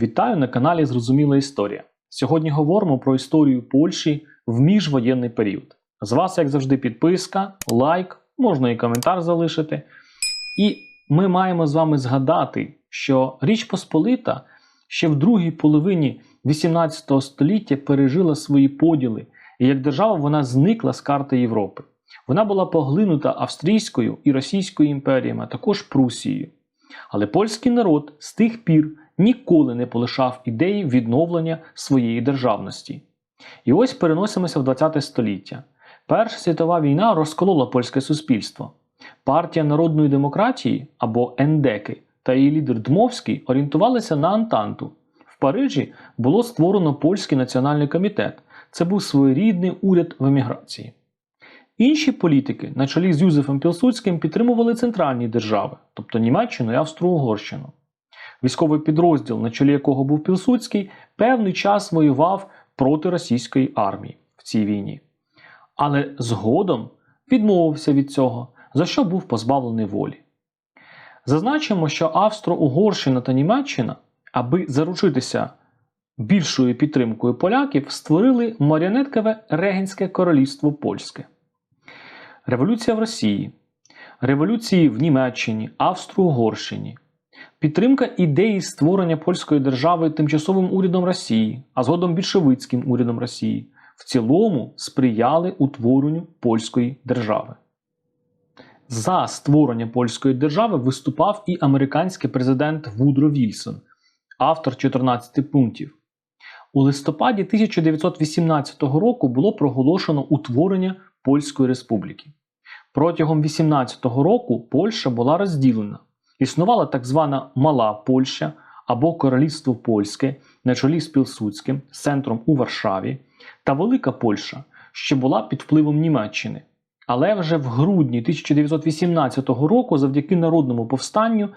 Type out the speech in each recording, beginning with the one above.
Вітаю на каналі Зрозуміла Історія. Сьогодні говоримо про історію Польщі в міжвоєнний період. З вас, як завжди, підписка, лайк, можна і коментар залишити. І ми маємо з вами згадати, що Річ Посполита ще в другій половині 18 століття пережила свої поділи, і як держава вона зникла з карти Європи. Вона була поглинута Австрійською і Російською імперіями, а також Прусією. Але польський народ з тих пір ніколи не полишав ідеї відновлення своєї державності. І ось переносимося в 20 століття. Перша світова війна розколола польське суспільство. Партія народної демократії або ендеки та її лідер Дмовський орієнтувалися на Антанту. В Парижі було створено польський національний комітет. Це був своєрідний уряд в еміграції. Інші політики, на чолі з Юзефом Пілсудським, підтримували центральні держави, тобто Німеччину і Австро-Угорщину. Військовий підрозділ, на чолі якого був Пілсудський, певний час воював проти російської армії в цій війні. Але згодом відмовився від цього, за що був позбавлений волі. Зазначимо, що Австро-Угорщина та Німеччина, аби заручитися більшою підтримкою поляків, створили маріонеткове Регенське королівство Польське. Революція в Росії, революції в Німеччині, Австро-Угорщині, підтримка ідеї створення польської держави тимчасовим урядом Росії, а згодом більшовицьким урядом Росії, в цілому сприяли утворенню польської держави. За створення польської держави виступав і американський президент Вудро Вільсон, автор 14 пунктів. У листопаді 1918 року було проголошено утворення Польської республіки. Протягом 18-го року Польща була розділена. Існувала так звана Мала Польща або Королівство Польське на чолі з Пілсудським, центром у Варшаві, та Велика Польща, що була під впливом Німеччини. Але вже в грудні 1918 року, завдяки народному повстанню,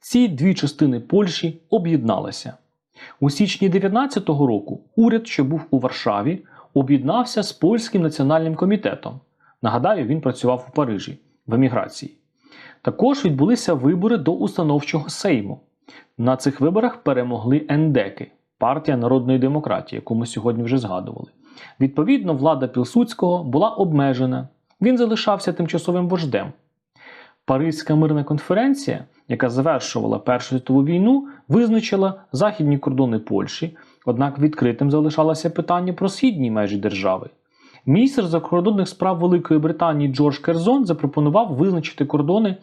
ці дві частини Польщі об'єдналися. У січні 19 року уряд, що був у Варшаві, об'єднався з польським національним комітетом. Нагадаю, він працював у Парижі в еміграції. Також відбулися вибори до установчого сейму. На цих виборах перемогли ендеки партія народної демократії, яку ми сьогодні вже згадували. Відповідно, влада Пілсудського була обмежена. Він залишався тимчасовим вождем. Паризька мирна конференція, яка завершувала Першу світову війну, визначила західні кордони Польщі, однак відкритим залишалося питання про східні межі держави. Міністр закордонних справ Великої Британії Джордж Керзон запропонував визначити кордони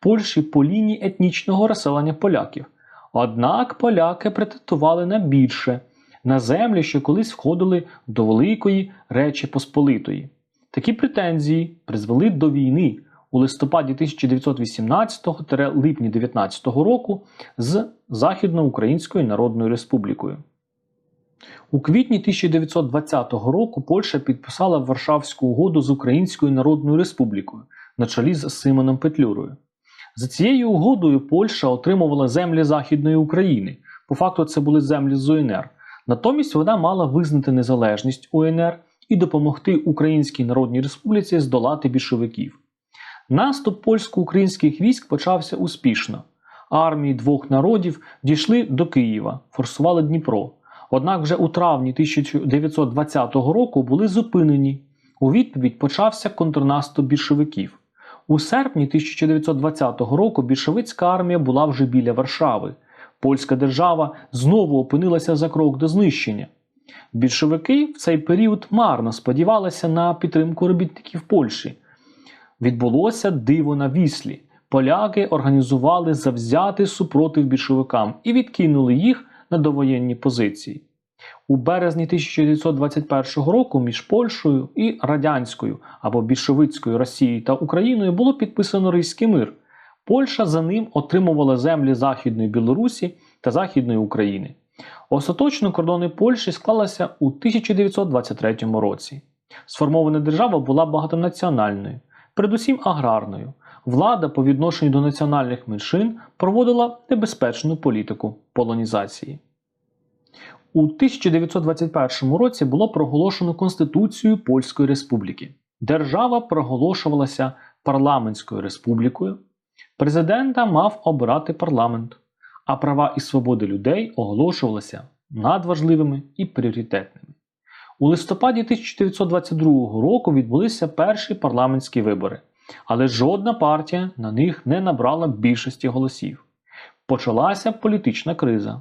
Польщі по лінії етнічного розселення поляків. Однак поляки претендували на більше на землі, що колись входили до Великої Речі Посполитої. Такі претензії призвели до війни у листопаді 1918-липні 19 року з Західноукраїнською Народною Республікою. У квітні 1920 року Польща підписала Варшавську угоду з Українською Народною Республікою на чолі з Симоном Петлюрою. За цією угодою Польща отримувала землі Західної України. По факту це були землі з УНР. Натомість вона мала визнати незалежність УНР і допомогти Українській Народній Республіці здолати більшовиків. Наступ польсько-українських військ почався успішно. Армії двох народів дійшли до Києва, форсували Дніпро. Однак вже у травні 1920 року були зупинені. У відповідь почався контрнаступ більшовиків. У серпні 1920 року більшовицька армія була вже біля Варшави. Польська держава знову опинилася за крок до знищення. Більшовики в цей період марно сподівалися на підтримку робітників Польщі. Відбулося диво на віслі. Поляки організували завзятий супротив більшовикам і відкинули їх на довоєнні позиції. У березні 1921 року між Польщею і радянською або більшовицькою Росією та Україною було підписано Ризький мир. Польща за ним отримувала землі Західної Білорусі та Західної України. Остаточно кордони Польщі склалися у 1923 році. Сформована держава була багатонаціональною, передусім аграрною. Влада по відношенню до національних меншин проводила небезпечну політику полонізації. У 1921 році було проголошено Конституцію Польської Республіки. Держава проголошувалася парламентською республікою. Президента мав обирати парламент, а права і свободи людей оголошувалися надважливими і пріоритетними. У листопаді 1922 року відбулися перші парламентські вибори, але жодна партія на них не набрала більшості голосів. Почалася політична криза.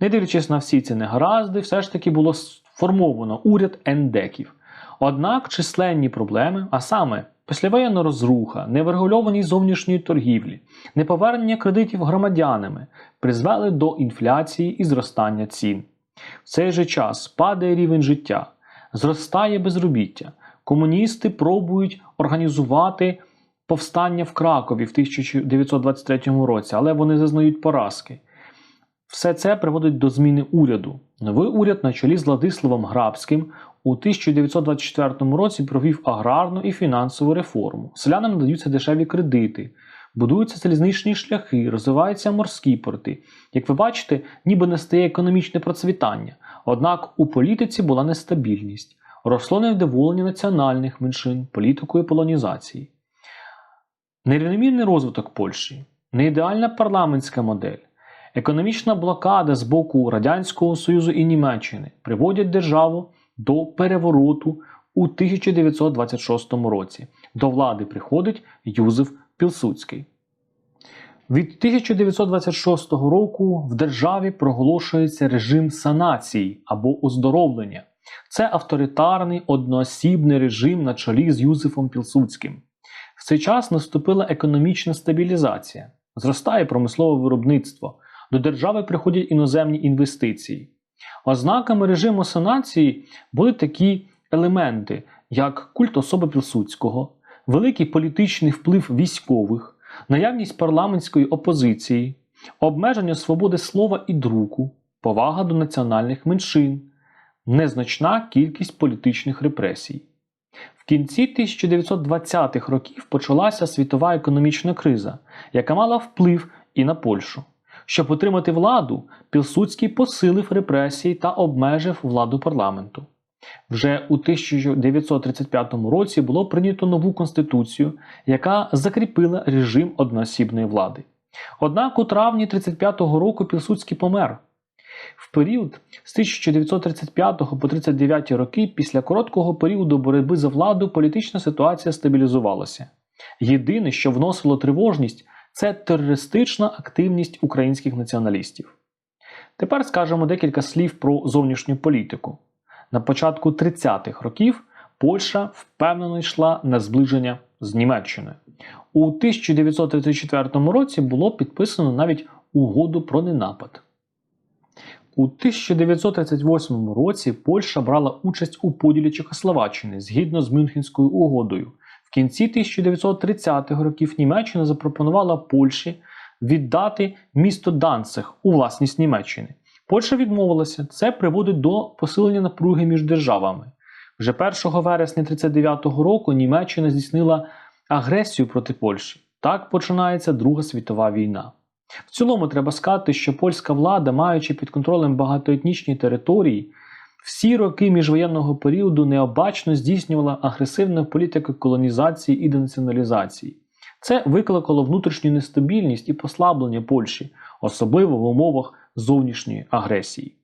Не дивлячись на всі ці негаразди, все ж таки було сформовано уряд ендеків. Однак численні проблеми, а саме післявоєнна розруха, неврегульованість зовнішньої торгівлі, неповернення кредитів громадянами, призвели до інфляції і зростання цін. В цей же час падає рівень життя, зростає безробіття. Комуністи пробують організувати повстання в Кракові в 1923 році, але вони зазнають поразки. Все це приводить до зміни уряду. Новий уряд на чолі з Владиславом Грабським у 1924 році провів аграрну і фінансову реформу. Селянам надаються дешеві кредити, будуються залізничні шляхи, розвиваються морські порти. Як ви бачите, ніби не стає економічне процвітання. Однак у політиці була нестабільність, росло невдоволення національних меншин, політикою полонізації. Нерівномірний розвиток Польщі, неідеальна парламентська модель. Економічна блокада з боку Радянського Союзу і Німеччини приводять державу до перевороту у 1926 році. До влади приходить Юзеф Пілсудський. Від 1926 року в державі проголошується режим санації або оздоровлення. Це авторитарний одноосібний режим на чолі з Юзефом Пілсудським. В цей час наступила економічна стабілізація, зростає промислове виробництво, до держави приходять іноземні інвестиції. Ознаками режиму санації були такі елементи, як культ особи Пілсудського, великий політичний вплив військових, наявність парламентської опозиції, обмеження свободи слова і друку, повага до національних меншин, незначна кількість політичних репресій. В кінці 1920-х років почалася світова економічна криза, яка мала вплив і на Польщу. Щоб отримати владу, Пілсудський посилив репресії та обмежив владу парламенту. Вже у 1935 році було прийнято нову конституцію, яка закріпила режим одноосібної влади. Однак у травні 1935 року Пілсудський помер. В період з 1935 по 1939 роки, після короткого періоду боротьби за владу, політична ситуація стабілізувалася. Єдине, що вносило тривожність, це терористична активність українських націоналістів. Тепер скажемо декілька слів про зовнішню політику. На початку 30-х років Польща впевнено йшла на зближення з Німеччиною. У 1934 році було підписано навіть угоду про ненапад. У 1938 році Польща брала участь у поділі Чехословаччини згідно з Мюнхенською угодою. Кінці 1930-х років Німеччина запропонувала Польщі віддати місто Данцех у власність Німеччини. Польща відмовилася. Це приводить до посилення напруги між державами. Вже 1 вересня 1939 року Німеччина здійснила агресію проти Польщі. Так починається Друга світова війна. В цілому треба сказати, що польська влада, маючи під контролем багатоетнічні території, всі роки міжвоєнного періоду необачно здійснювала агресивну політику колонізації і денаціоналізації. Це викликало внутрішню нестабільність і послаблення Польщі, особливо в умовах зовнішньої агресії.